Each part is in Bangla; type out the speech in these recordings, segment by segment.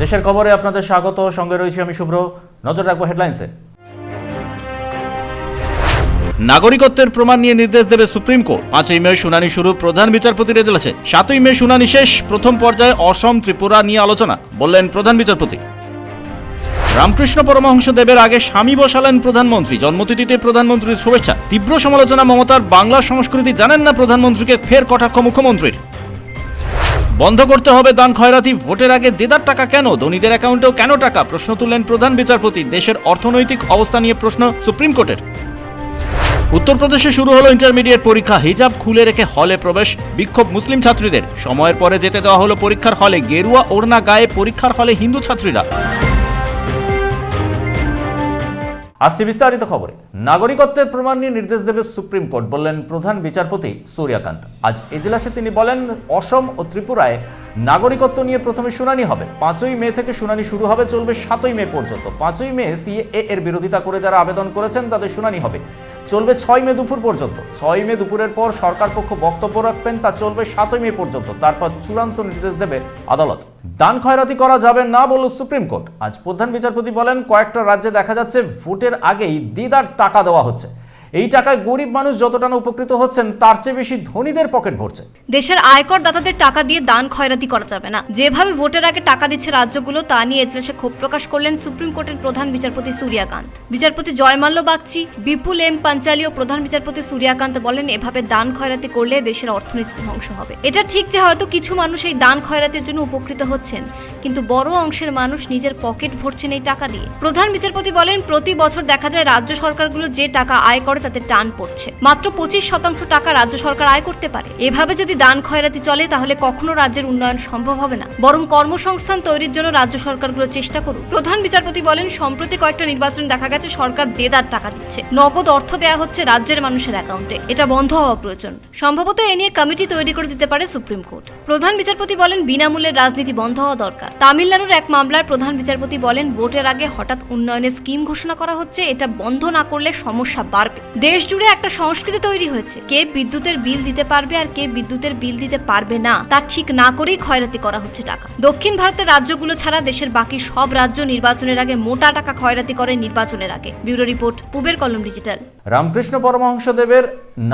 দেশের খবরে আপনাদের স্বাগত, সঙ্গে রয়েছি আমি শুভ্র। নজর রাখব হেডলাইন্সে। নাগরিকত্বের প্রমাণ নিয়ে নির্দেশ দেবে সুপ্রিম কোর্ট। পাঁচই মে শুনানি শুরু, প্রধান বিচারপতির এজলাসে সাতই মে শুনানি শেষ, প্রথম পর্যায়ে অসম ত্রিপুরা নিয়ে আলোচনা, বললেন প্রধান বিচারপতি। রামকৃষ্ণ পরমহংস দেবের আগে স্বামী বসালেন প্রধানমন্ত্রী। জন্মতিথিতে প্রধানমন্ত্রীর শুভেচ্ছা। তীব্র সমালোচনা, মমতার বাংলা সংস্কৃতি জানেন না প্রধানমন্ত্রীকে, ফের কটাক্ষ মুখ্যমন্ত্রীর। বন্ধ করতে হবে দান খয়রাতি ভোটের আগে দেদার টাকা কেন? ধনীদের অ্যাকাউন্টেও কেন টাকা? প্রশ্ন তুললেন প্রধান বিচারপতি। দেশের অর্থনৈতিক অবস্থা নিয়ে প্রশ্ন সুপ্রিম কোর্টের। উত্তরপ্রদেশে শুরু হলো ইন্টারমিডিয়েট পরীক্ষা। হিজাব খুলে রেখে হলে প্রবেশ। বিক্ষোভ মুসলিম ছাত্রীদের। সময়ের পরে যেতে দেওয়া হলো পরীক্ষার হলে। গেরুয়া ওড়না গায়ে পরীক্ষার হলে হিন্দু ছাত্রীরা। আসছে বিস্তারিত খবরে। নাগরিকত্বের প্রমাণ নিয়ে নির্দেশ দেবে সুপ্রিম কোর্ট, বললেন প্রধান বিচারপতি সূর্যকান্ত। আজ এজলাসে তিনি বলেন, অসম ও ত্রিপুরায় নাগরিকত্ব নিয়ে প্রথমে শুনানি হবে। পাঁচই মে থেকে শুনানি শুরু হবে, চলবে সাতই মে পর্যন্ত। পাঁচই মে সিএ এর বিরোধিতা করে যারা আবেদন করেছেন, তাদের শুনানি হবে। চলবে ছয় মে দুপুর পর্যন্ত। ছয় মে দুপুরের পর সরকার পক্ষ বক্তব্য রাখবেন, তা চলবে সাতই মে পর্যন্ত। তারপর চূড়ান্ত নির্দেশ দেবে আদালত। দান খয়রাতি করা যাবে না বলল সুপ্রিম কোর্ট। আজ প্রধান বিচারপতি বলেন, কয়েকটা রাজ্যে দেখা যাচ্ছে ভোটের আগেই দিদার টাকা দেওয়া হচ্ছে। এই টাকায় গরিব মানুষ যতটা উপকৃত হচ্ছেন, তার চেয়ে বেশি ধনীদের পকেট ভরছে। দেশের আয়কর দাতাদের টাকা দিয়ে দান খয়রাতি করা যাবে না। যেভাবে ভোটের আগে টাকা দিচ্ছে রাজ্যগুলো, তা নিয়ে এজলাসে ক্ষোভ প্রকাশ করলেন সুপ্রিম কোর্টের প্রধান বিচারপতি সূর্যকান্ত। বিচারপতি জয়মাল্য বাগচি, বিপুল এম পাঞ্চালি ও প্রধান বিচারপতি সূর্যকান্ত বলেন, এভাবে দান খয়রাতি করলে দেশের অর্থনীতি ধ্বংস হবে। এটা ঠিক যে হয়তো কিছু মানুষ এই দান খয়রাতির জন্য উপকৃত হচ্ছেন কিন্তু বড় অংশের মানুষ নিজের পকেট ভরছেন এই টাকা দিয়ে। প্রধান বিচারপতি বলেন, প্রতি বছর দেখা যায় রাজ্য সরকারগুলো যে টাকা আয় করে তাতে টান পড়ছে। মাত্র পঁচিশ শতাংশ টাকা রাজ্য সরকার আয় করতে পারে। এভাবে যদি দান খয়রাতি চলে, তাহলে কখনো রাজ্যের উন্নয়ন সম্ভব হবে না। বরং কর্মসংস্থান তৈরির জন্য রাজ্য সরকারগুলো চেষ্টা করুক। প্রধান বিচারপতি বলেন, সম্প্রতি কয়েকটা নির্বাচন দেখা গেছে, সরকার দেদার টাকা দিচ্ছে। নগদ অর্থ দেওয়া হচ্ছে রাজ্যের মানুষের অ্যাকাউন্টে। এটা বন্ধ হওয়া প্রয়োজন। সম্ভবত এ নিয়ে কমিটি তৈরি করে দিতে পারে সুপ্রিম কোর্ট। প্রধান বিচারপতি বলেন বিনামূল্যের রাজনীতি বন্ধ হওয়া দরকার। তামিলনাড়ুর এক মামলায় প্রধান বিচারপতি বলেন, ভোটের আগে হঠাৎ উন্নয়নের স্কিম ঘোষণা করা হচ্ছে, এটা বন্ধ না করলে সমস্যা বাড়বে। দেশ জুড়ে একটা সংস্কৃতি তৈরি হয়েছে। কে বিদ্যুতের বিল দিতে পারবে আর কে বিদ্যুতের বিল দিতে পারবে না, তা ঠিক না করেই খয়রাতি করা হচ্ছে টাকা। দক্ষিণ ভারতের রাজ্যগুলো ছাড়া দেশের বাকি সব রাজ্য নির্বাচনের আগে মোটা টাকা খয়রাতি করে নির্বাচনের আগে। ব্যুরো রিপোর্ট, পুবের কলম ডিজিটাল। রামকৃষ্ণ পরমহংসদেবের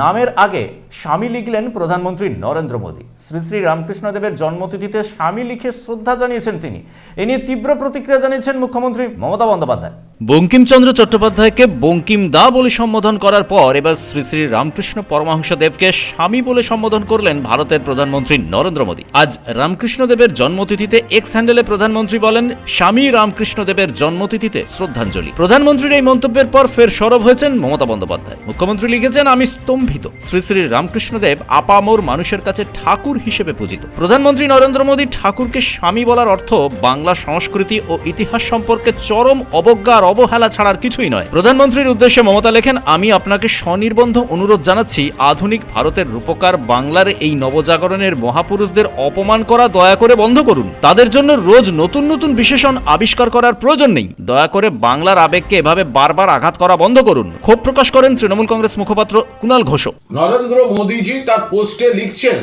নামের আগে স্বামী লিখলেন প্রধানমন্ত্রী নরেন্দ্র মোদী। শ্রী শ্রী রামকৃষ্ণদেবের জন্মতিথিতে স্বামী লিখে শ্রদ্ধা জানিয়েছেন তিনি। এ নিয়ে তীব্র প্রতিক্রিয়া জানিয়েছেন মুখ্যমন্ত্রী মমতা বন্দ্যোপাধ্যায়। বঙ্কিমচন্দ্র চট্টোপাধ্যায়কে বঙ্কিম দা বলে সম্বোধন করার পর এবার শ্রী শ্রী রামকৃষ্ণ পরমহংসদেবকে স্বামী বলে সম্বোধন করলেন ভারতের প্রধানমন্ত্রী নরেন্দ্র মোদী। আজ রামকৃষ্ণদেবের জন্মতিথিতে এক্স হ্যান্ডেলে প্রধানমন্ত্রী বলেন, স্বামী রামকৃষ্ণদেবের জন্মতিথিতে শ্রদ্ধাঞ্জলি। প্রধানমন্ত্রীর এই মন্তব্যের পর ফের সরব হয়েছেন মমতা বন্দ্যোপাধ্যায়। মুখ্যমন্ত্রী লিখেছেন, আমি স্তম্ভিত। শ্রী শ্রী রামকৃষ্ণদেব আপামোর মানুষের কাছে ঠাকুর হিসেবে পূজিত। প্রধানমন্ত্রী নরেন্দ্র মোদী ঠাকুরকে স্বামী বলার অর্থ বাংলা সংস্কৃতি ও ইতিহাস সম্পর্কে চরম অবজ্ঞা আর অবহেলা ছাড়ার কিছুই নয়। প্রধানমন্ত্রীর উদ্দেশ্যে মমতা লেখেন, আমি আপনাকে স্বনির্বন্ধ অনুরোধ জানাচ্ছি, আধুনিক ভারতের রূপকার বাংলার এই নবজাগরণের মহাপুরুষদের অপমান করা দয়া করে বন্ধ করুন। তাদের জন্য রোজ নতুন নতুন বিশেষণ আবিষ্কার করার প্রয়োজন নেই। দয়া করে বাংলার আবেগকে এভাবে বারবার আঘাত করা বন্ধ করুন। ক্ষোভ প্রকাশ করেন তৃণমূল কংগ্রেস মুখপাত্র কুণাল ঘোষ। নরেন্দ্র মোদীজি তার পোস্টে লিখছেন,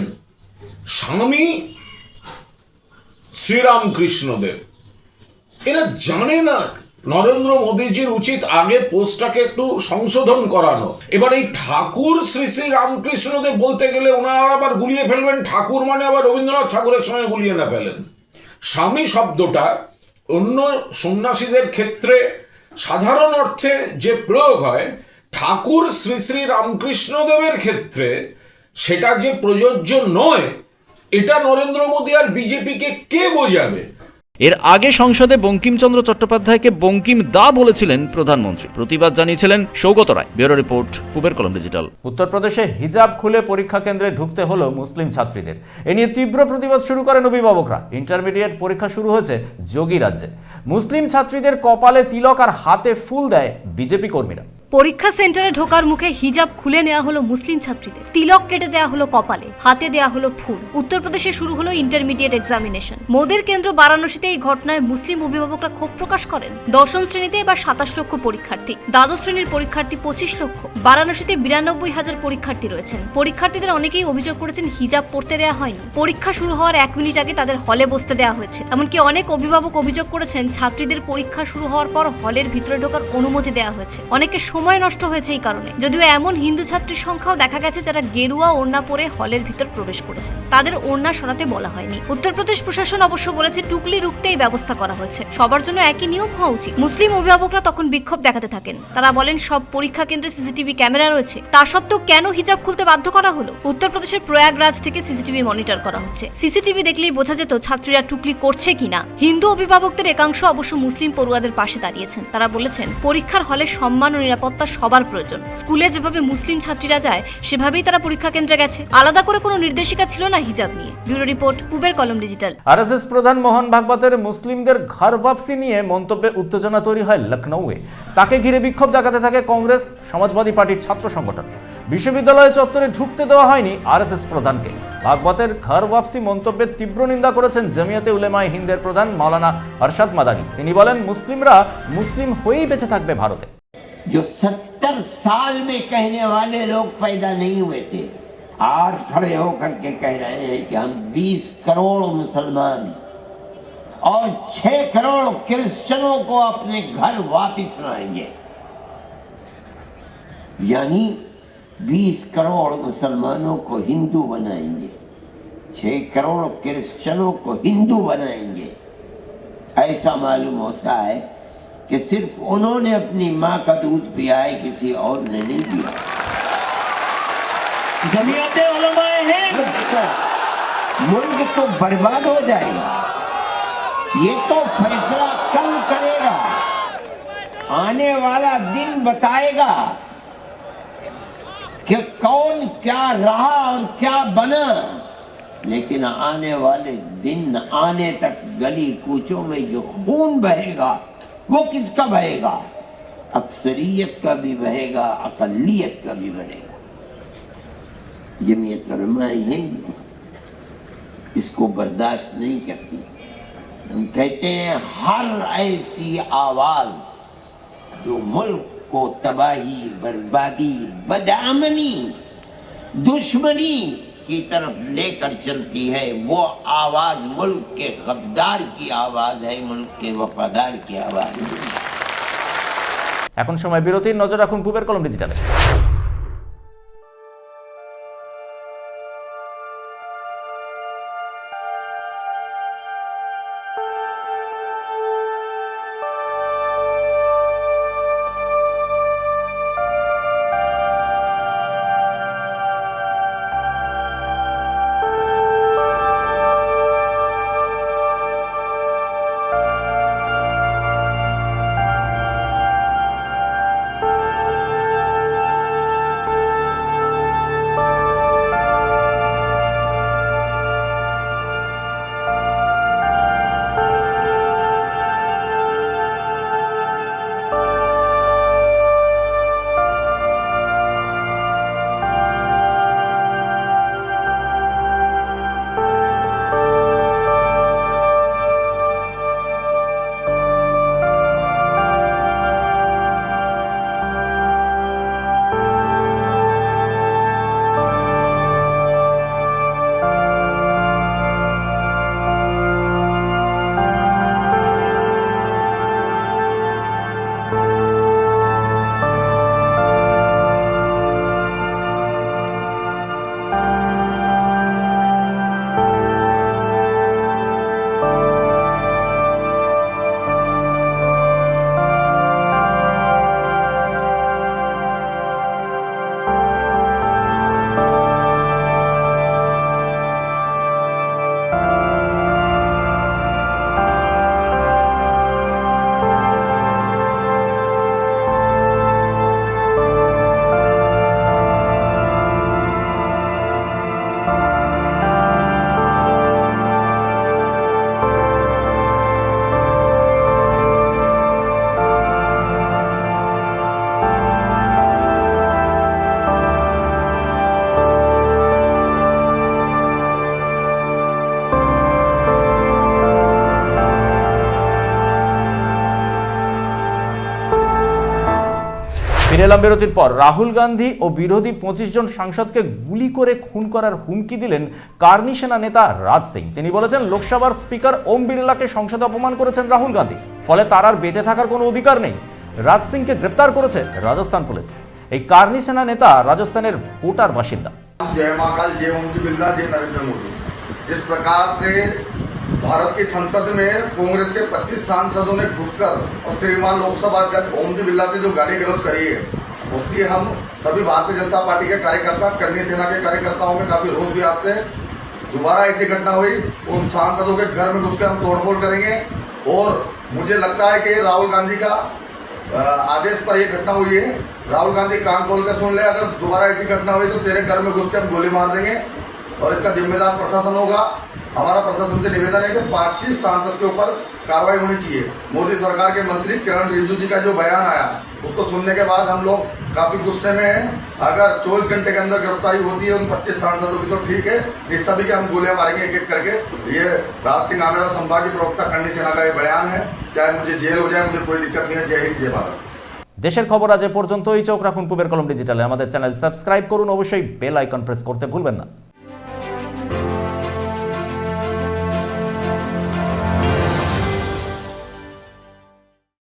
স্বামী শ্রীরামকৃষ্ণদেব, এরা জানে না নরেন্দ্র মোদীজির উচিত আগে পোস্টটাকে একটু সংশোধন করানো। এবার এই ঠাকুর শ্রী শ্রী রামকৃষ্ণদেব বলতে গেলে ওনারা আবার গুলিয়ে ফেলবেন। ঠাকুর মানে আবার রবীন্দ্রনাথ ঠাকুরের সঙ্গে গুলিয়ে না ফেলেন। স্বামী শব্দটা অন্য সন্ন্যাসীদের ক্ষেত্রে সাধারণ অর্থে যে প্রয়োগ হয়, ঠাকুর শ্রী শ্রী রামকৃষ্ণদেবের ক্ষেত্রে সেটা যে প্রযোজ্য নয়, এটা নরেন্দ্র মোদী আর বিজেপিকে কে বোঝাবে? এর আগে সংসদে বঙ্কিমচন্দ্র চট্টোপাধ্যায়কে বঙ্কিম দা বলেছিলেন প্রধানমন্ত্রী। প্রতিবাদ জানিয়েছিলেন সৌগত রায়। ব্যুরো রিপোর্ট, পুবের কলম ডিজিটাল। উত্তরপ্রদেশে হিজাব খুলে পরীক্ষা কেন্দ্রে ঢুকতে হলো মুসলিম ছাত্রীদের। এ নিয়ে তীব্র প্রতিবাদ শুরু করেন অভিভাবকরা। ইন্টারমিডিয়েট পরীক্ষা শুরু হয়েছে যোগী রাজ্যে। মুসলিম ছাত্রীদের কপালে তিলক আর হাতে ফুল দেয় বিজেপি কর্মীরা। পরীক্ষা সেন্টারে ঢোকার মুখে হিজাব খুলে নেওয়া হলো মুসলিম ছাত্রীদের। তিলক কেটে দেওয়া হলো কপালে, হাতে দেওয়া হলো ফুল। উত্তরপ্রদেশে শুরু হলো ইন্টারমিডিয়েট এক্সামিনেশন মোদের কেন্দ্র বারাণসীতে এই ঘটনায় মুসলিম অভিভাবকরা ক্ষোভ প্রকাশ করেন। দশম শ্রেণীতে এবার সাতাশ লক্ষ পরীক্ষার্থী, দ্বাদশ শ্রেণির পরীক্ষার্থী পঁচিশ লক্ষ। বারাণসীতে বিরানব্বই হাজার পরীক্ষার্থী রয়েছেন। পরীক্ষার্থীদের অনেকেই অভিযোগ করেছেন হিজাব পড়তে দেওয়া হয়নি। পরীক্ষা শুরু হওয়ার এক মিনিট আগে তাদের হলে বসতে দেওয়া হয়েছে। এমনকি অনেক অভিভাবক অভিযোগ করেছেন, ছাত্রীদের পরীক্ষা শুরু হওয়ার পর হলের ভিতরে ঢোকার অনুমতি দেওয়া হয়েছে। অনেকের সময় নষ্ট হয়েছে এই কারণে। যদিও এমন হিন্দু ছাত্রীর সংখ্যাও দেখা গেছে যারা গেরুয়া ওড়না পরে হলের ভিতর প্রবেশ করেছে। তাদের ওড়না সরাতে বলা হয়নি। উত্তরপ্রদেশ প্রশাসন অবশ্য বলেছে, টুকলি রুখতে এই ব্যবস্থা করা হয়েছে। সবার জন্য একই নিয়ম হওয়া উচিত। মুসলিম অভিভাবকরা তখন বিক্ষোভ দেখাতে থাকেন। তারা বলেন, সব পরীক্ষা কেন্দ্রে সিসিটিভি ক্যামেরা রয়েছে। তা সত্ত্বেও কেন হিজাব খুলতে বাধ্য করা হলো? উত্তরপ্রদেশের প্রয়াগরাজ থেকে সিসিটিভি মনিটর করা হচ্ছে। সিসিটিভি দেখলেই বোঝা যেত ছাত্রীরা টুকলি করছে কিনা। হিন্দু অভিভাবকদের একাংশ অবশ্য মুসলিম পড়ুয়াদের পাশে দাঁড়িয়েছেন। তারা বলেছেন, পরীক্ষার হলে সম্মান ও নিরাপত্তা সবার প্রয়োজন। স্কুলে যেভাবে মুসলিম ছাত্রীরা যায়, সেভাবেই তারা পরীক্ষা কেন্দ্রে গেছে। আলাদা করে কোনো নির্দেশিকা ছিল না হিজাব নিয়ে। ব্যুরো রিপোর্ট কুবের কলম ডিজিটাল। আরএসএস প্রধান মোহন ভাগবতের মুসলিমদের ঘর ওয়াপসি নিয়ে মন্তব্যে উত্তেজনা তৈরি হয় লখনৌয়ে। তাকে ঘিরে বিক্ষোভ দেখাতে থাকে কংগ্রেস, সমাজবাদী পার্টির ছাত্র সংগঠন। বিশ্ববিদ্যালয় চত্বরে ঢুকতে দেওয়া হয়নি আরএসএস প্রধানকে। ভাগবতের ঘর ওয়াপসি মন্তব্যের তীব্র নিন্দা করেছেন জমিয়তে উলেমায় হিন্দের প্রধান মাওলানা আরশাদ মাদানি। তিনি বলেন, মুসলিমরা মুসলিম হয়েই বেঁচে থাকবে ভারতে। جو ستر سال میں کہنے والے لوگ پیدا نہیں ہوئے تھے، آج کھڑے ہو کر کے کہہ رہے ہیں کہ ہم بیس کروڑ مسلمان اور چھ کروڑ کرسچنوں کو اپنے گھر واپس لائیں گے۔ یعنی بیس کروڑ مسلمانوں کو ہندو بنائیں گے، چھ کروڑ کرسچنوں کو ہندو بنائیں گے۔ ایسا معلوم ہوتا ہے کہ صرف انہوں نے اپنی ماں کا دودھ پیا ہے کسی اور نے نہیں پیا۔ جمعیت علماء ہیں ملک تو برباد ہو جائے گا۔ یہ تو فیصلہ کل کرے گا۔ آنے والا دن بتائے گا کہ کون کیا رہا اور کیا بنا۔ لیکن آنے والے دن آنے تک گلی کوچوں میں جو خون بہے گا وہ کس کا بہے گا؟ اکثریت کا بھی بہے گا، اقلیت کا بھی بہے گا۔ جمعیت علماء ہند اس کو برداشت نہیں کرتی۔ ہم کہتے ہیں ہر ایسی آواز جو ملک کو تباہی، بربادی، بدامنی، دشمنی की तरफ लेकर चलती है वो आवाज मुल्क के गद्दार की आवाज है मुल्क के वफादार की आवाज नहीं এখন সময় বিরতির নজর রাখুন পূবের কলম ডিজিটালে বিরতির পর রাহুল গান্ধী ও বিরোধী পঁচিশ জন সাংসদকে গুলি করে খুন করার হুমকি দিলেন কার্নি সেনা নেতা রাজ সিং তিনি বলেছেন লোকসভার স্পিকার ওম বিড়লাকে সংসদে অপমান করেছেন রাহুল গান্ধী ফলে তার আর বেঁচে থাকার কোনো অধিকার নেই রাজ সিংকে গ্রেপ্তার করেছে রাজস্থান পুলিশ এই কার্নি সেনা নেতা রাজস্থানের কোটার বাসিন্দা जय महाकाल जय ओम जी बिरला जय नरेंद्र मोदी जिस प्रकार से भारत की संसद में कांग्रेस के 25 सांसदों ने घुटकर और श्रीमान लोकसभा अध्यक्ष ओम जी बिरला से जो गाली गलौज करी है اس کی ہم سبھی بھارتی جنتا پارٹی کے کارکرتا کنیا سینا کے کارکرتاؤں میں کافی روز بھی آتے ہیں دوبارہ ایسی گھٹنا ہوئی ان سانسدوں کے گھر میں گھس کے ہم توڑ پھوڑ کریں گے اور مجھے لگتا ہے کہ راہل گاندھی کا آدیش پر یہ گھٹنا ہوئی ہے راہل گاندھی کان کھول کر سن لے اگر دوبارہ ایسی گھٹنا ہوئی تو تیرے گھر میں گھس کے ہم گولی مار دیں گے اور اس کا ذمہ دار پرشاسن ہوگا ہمارا پردھان سے نویدن ہے کہ پچیس سانسد کے اوپر کاروائی ہونی چاہیے۔ مودی سرکار کے منتری کرن ریجو جی کا جو بیان آیا، اس کو سننے کے بعد ہم لوگ کافی غصے میں ہیں۔ اگر چوبیس گھنٹے کے اندر گرفتاری ہوتی ہے ان پچیس سانسدوں کی تو ٹھیک ہے، اس سبھی کے ہم گولے ماریں گے ایک ایک کر کے۔ یہ راج سنگھ آمیرا سمبھاجی پروکتا کنڈی سینا کا یہ بیان ہے۔ چاہے مجھے جیل ہو جائے، مجھے کوئی دقت نہیں ہے۔ جے ہند، جے بھارت۔ দেশের খবর আজ এ পর্যন্তই চোখ রাখুন পূবের কলম ডিজিটালে আমাদের চ্যানেল সাবস্ক্রাইব করুন অবশ্যই বেল আইকন প্রেস করতে ভুলবেন না